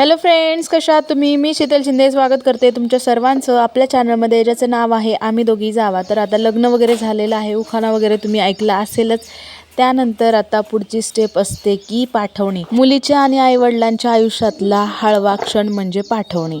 Hello friends कशा आहात तुम्ही? मी शीतल शिंदे स्वागत करते तुमच्या सर्वांचं. आपल्या चॅनलमध्ये ज्याचं नाव आहे आम्ही दोघी जावा. तर आता लग्न वगैरे झालेलं आहे. उखाणा वगैरे तुम्ही ऐकला असेलच. त्यानंतर आता पुढची स्टेप असते की पाठवणी. मुलीच्या आणि आईवडिलांच्या आयुष्यातला हळवा क्षण म्हणजे पाठवणी.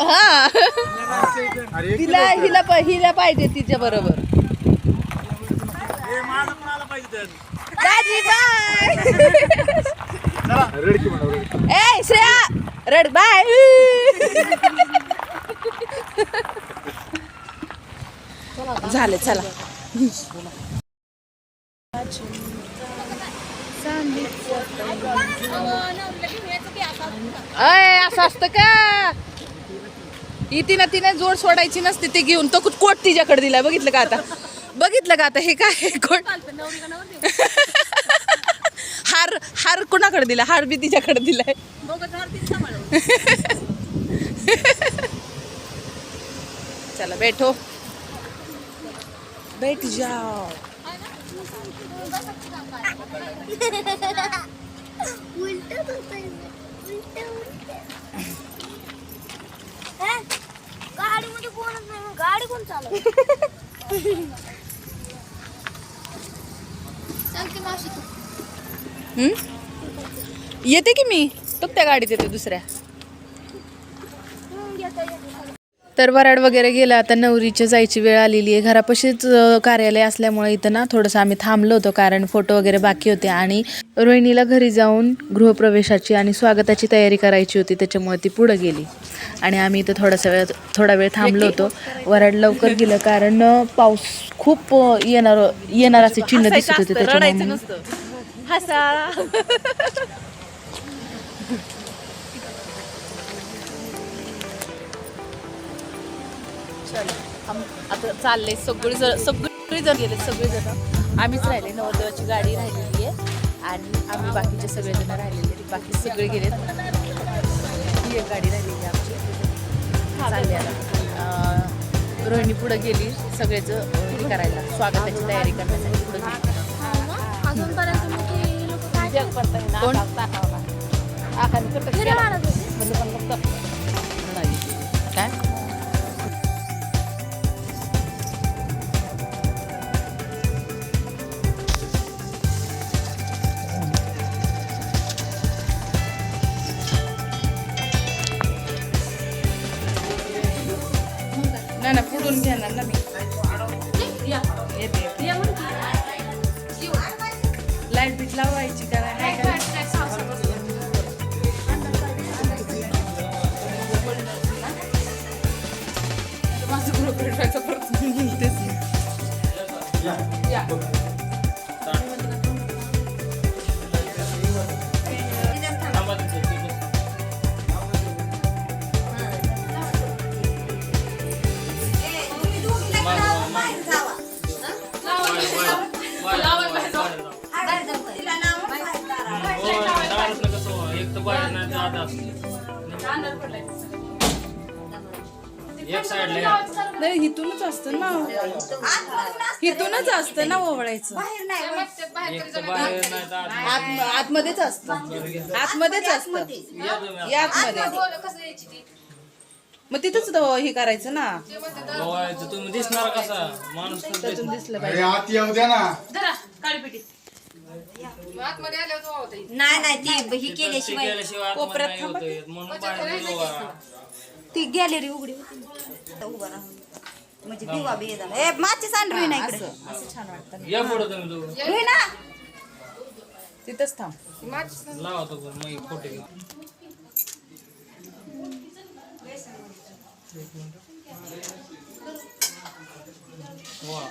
हा. हिला हिला प- हिला पाहिजे तिच्या बरोबर. दाजी बाय. ए श्रेया रड बाय. झालं चला. ही तिनं तिने जोड सोडायची नसते ते घेऊन. तो कोट तिच्याकडे दिलाय. बघितलं का आता? बघितलं का आता? हे काय कोट? हार हार कुणाकडे दिला? हार बी तिच्याकडे दिलाय. चला बैठो. बैठ जाओ. उलट उलट. गाडीमध्ये कोणच नाही मग गाडी कोण? येते की मी? तो त्या गाडीत येते दुसऱ्या हम्म, येतं, येतं. तर वराड वगैरे गेला आता नवरीच्या जायची वेळ आलेली आहे. घरापाशीच कार्यालय असल्यामुळे इथं ना थोडंसं आम्ही थांबलो होतो कारण फोटो वगैरे बाकी होते. आणि रोहिणीला घरी जाऊन गृहप्रवेशाची आणि स्वागताची तयारी करायची होती त्याच्यामुळे ती पुढं गेली. आणि आम्ही इथं थोडासा वेळ थोडा वेळ थांबलो होतो. वराड लवकर गेलं कारण पाऊस खूप येणार येणार असे चिन्ह दिसत होते त्याच्यामुळे. हसा आता चालले सगळी जण सगळी जण गेले सगळे जण. आम्हीच राहिले. नवरदेवाची गाडी राहिलेली आहे. आणि आम्ही बाकीचे सगळे जण राहिलेले. बाकी सगळे गेलेत. ही एक गाडी राहिलेली आहे आमची. चालले आता. रोहिणी पुढे गेली सगळेच अं, हे करायला. स्वागताची तयारी करण्यासाठी पुढे गेली. काय? नाही ना पुढून घेणार ना मी. येते लाइट बीट लावायची का? काय माझं ग्रुप भेटवायचा परत या. एक साईडला नाही इथूनच असतं ना. इथूनच असतं ना ओवळायचं. एक तर बाहेर नाही तर आत. आत आतमध्येच असतं. आतमध्येच असतं. या आतमध्ये. मग तिथंच तो हे करायचं ना. तुम्ही दिसणार कसा? माणूस तर दिसणार. दिसलं अरे आत येऊ द्या ना. नाही नाही ती ही केल्याशिवाय केल्याशिवाय आतमध्ये नाही होतं येत. म्हणून बाहेर उभा ती गॅलरी उघडी होती. ना. उभं राहून म्हणजे दिवा बी येतात ए माचीस आण रुई नाही इकडे. असं. छान वाटतं या पुढं तुम्ही दोघं रुई ना तिथंच थांब. लावा तो मग फ़ोटो घेऊ वा.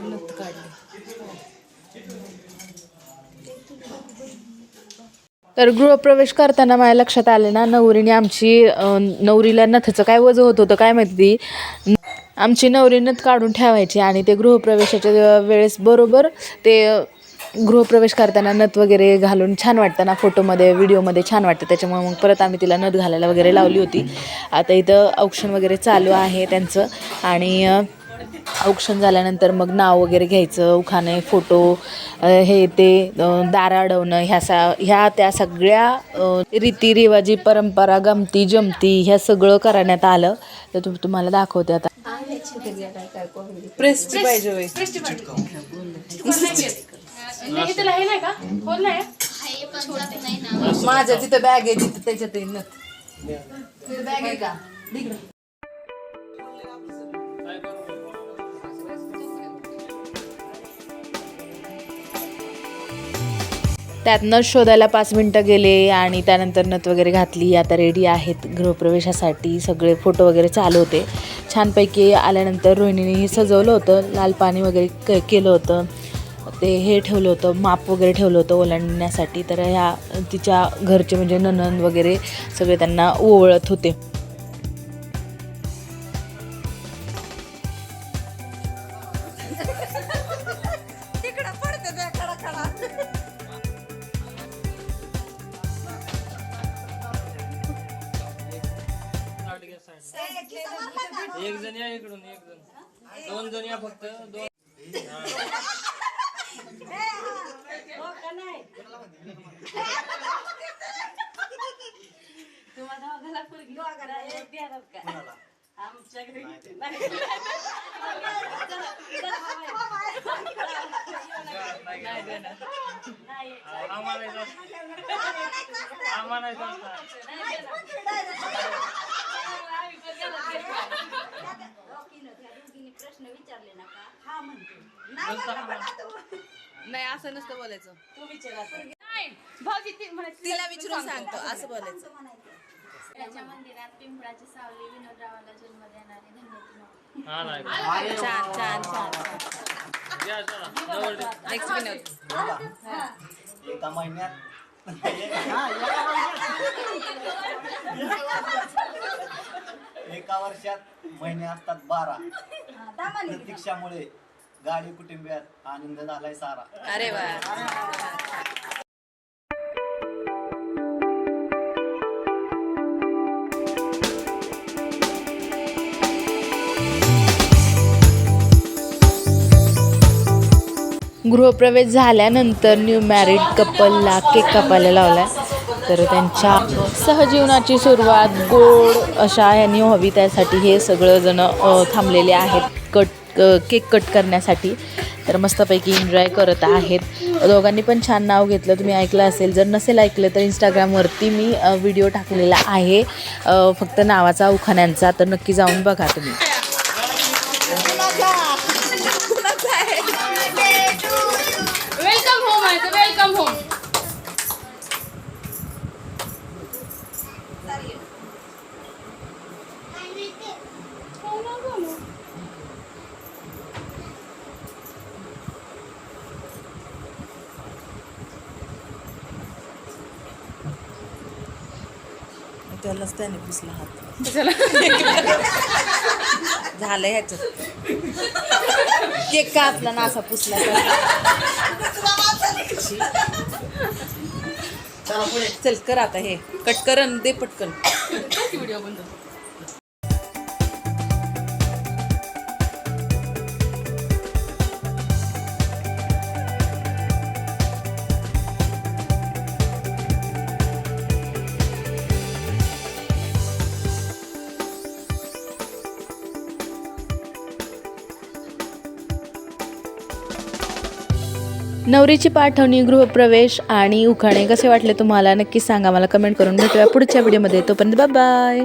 नथ तर गृहप्रवेश करताना माझ्या लक्षात आले ना नवरीने आमची नवरीला नथचं काय वजन होत होतं काय माहिती? आमची नवरी नथ काढून ठेवायची आणि ते गृहप्रवेशाच्या वेळेस बरोबर ते गृहप्रवेश करताना नथ वगैरे घालून छान वाटतं ना फोटोमध्ये व्हिडिओमध्ये छान वाटतं. त्याच्यामुळे मग परत आम्ही तिला नथ घालायला वगैरे लावली होती. आता इथं औक्षण वगैरे चालू आहे त्यांचं. आणि औक्षण झाल्यानंतर मग नाव वगैरे घ्यायचं उखाणे फोटो हे ते दार अडवणं ह्या सा ह्या त्या सगळ्या रीतिरिवाजी परंपरा गमती जमती ह्या सगळं करण्यात आलं. तर तु तुम्हाला दाखवते आता. प्रेसची पाहिजे माझ्या तिथं बॅग आहे तिथं त्याच्यात आहे बॅग आहे का. त्यातनं शोधायला पाच मिनटं गेले आणि त्यानंतर नथ वगैरे घातली. आता रेडी आहेत गृहप्रवेशासाठी. सगळे फोटो वगैरे चालू होते. छानपैकी आल्यानंतर रोहिणीने हे सजवलं होतं. लाल पाणी वगैरे क केलं होतं. ते हे ठेवलं होतं माप वगैरे ठेवलं होतं ओलांडण्यासाठी. तर ह्या तिच्या घरचे म्हणजे ननंद वगैरे सगळे त्यांना ओवळत होते. तिकडं पडते त्या खडा खडा. एक जण या इकडून एक जण. दोन जण या फक्त दोन. आम्हाला असतं. आम्हाला येत असतं. प्रश्न विचारले ना का हा म्हणते नाही असं नसतं बोलायचं. तिला विचारून सांगतो. असं बोलायचं. त्याच्या मंदिरात पिंपळाची सावली विनोदरावाला जन्म देणारे धन्यती माऊली. हा नाही छान छान छान. या चला जवळ द्या. नेक्स्ट विनोद. एका महिन्यात. एका वर्षात महिने असतात बारा. प्रतीक्षामुळे गाडी कुटुंबियात आनंद झालाय सारा. अरे वा. गृहप्रवेश झाल्यानंतर न्यू मॅरिड कपलला केक कापायला लावला तर त्यांच्या सहजीवनाची सुरुवात गोड अशा ह्यांनी व्हावी त्यासाठी हे सगळंजण थांबलेले आहेत. कट केक कट करण्यासाठी. तर मस्तपैकी एन्जॉय करत आहेत. दोघांनी पण छान नाव घेतलं. तुम्ही ऐकलं असेल. जर नसेल ऐकलं तर इंस्टाग्रामवरती मी व्हिडिओ टाकलेला आहे. फक्त नावाचा उखाण्यांचा. तर नक्की जाऊन बघा तुम्ही. वेलकम होम वेलकम होम त्यालाच त्याने पुसला हात. झालं ह्याचं केक का आपला नासा पुसला चल कर आता हे. कट कर आणि दे पटकन. व्हिडिओ बंद नवरीची पाठवणी गृहप्रवेश आणि उखाणे. कसे वाटले तुम्हाला? नक्की सांगा. मला कमेंट करून भेटूया पुढच्या व्हिडिओमध्ये तोपर्यंत बाय